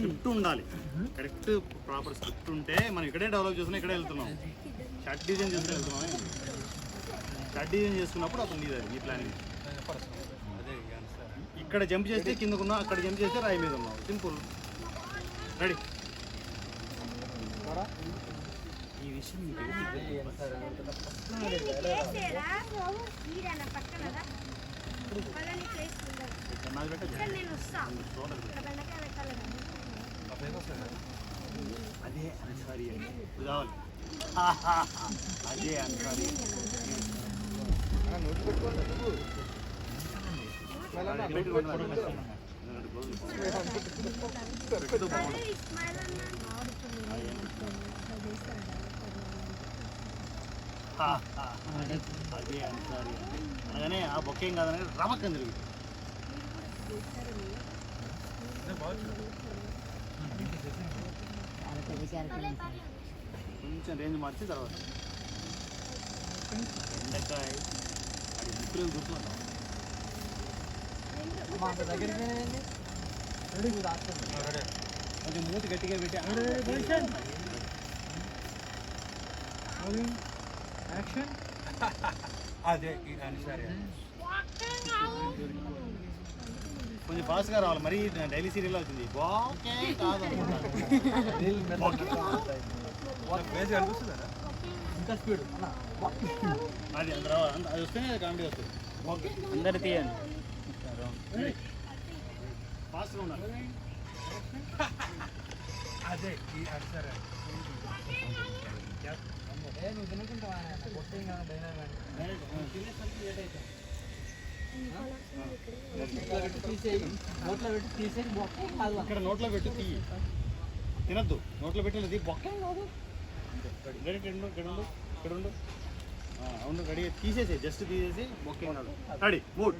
Script ఉండాలి. Correct proper script ఉంటే మనం ఇక్కడే డెవలప్ చేస్తున్నాం ఇక్కడే వెళ్తున్నాం. షర్ట్ డిజైన్ చేసుకుని వెళ్తున్నాం షర్ట్ డిజైన్ చేసుకున్నప్పుడు అప్పుడు నీది నీ ప్లానింగ్ ఇక్కడ జంప్ చేస్తే కిందకున్నా అక్కడ జంప్ చేస్తే రాయి మీద ఉన్నావు. సింపుల్ రెడీ ఈ విషయం నీకు ప్లేస్ ఉండదు నాది పెట్టచ్చు ఇక్కడ నేను వస్తా ఇక్కడ బెండకాయ పెట్టాలి కదా. అదే అన్సారీ కావాలి అదే అన్సారీ అదే ఈ స్మైల్ అన్నా అదే అన్సారీ అనగానే ఆ బొక్కేం కాదనగా రమక్కని తిరిగి కొంచెం రేంజ్ మార్చి తర్వాత. ఎండకాయ అది ముక్కులు కూర్చుంటాం కొంచెం మూతి గట్టిగా పెట్టి యాక్షన్ అదే సరే. కొంచెం ఫాస్ట్గా రావాలి. మరి డైలీ సీరియల్ అవుతుంది బాకే ఇంకా స్పీడ్ అది అందరూ అది వస్తేనే కామెడీ వస్తుంది ఓకే అందరు తీయండి ఫాస్ట్గా ఉండాలి అదే ఈ సరే ఇక్కడ నోట్లో పెట్టు తీ తినద్దు. నోట్లో పెట్టినది బొక్కే కాదు. రెడీ ఇక్కడ ఉండు ఇక్కడ ఉండు అవును రెడీ. తీసేసి జస్ట్ తీసేసి బొక్కే రెడీ మూడ్.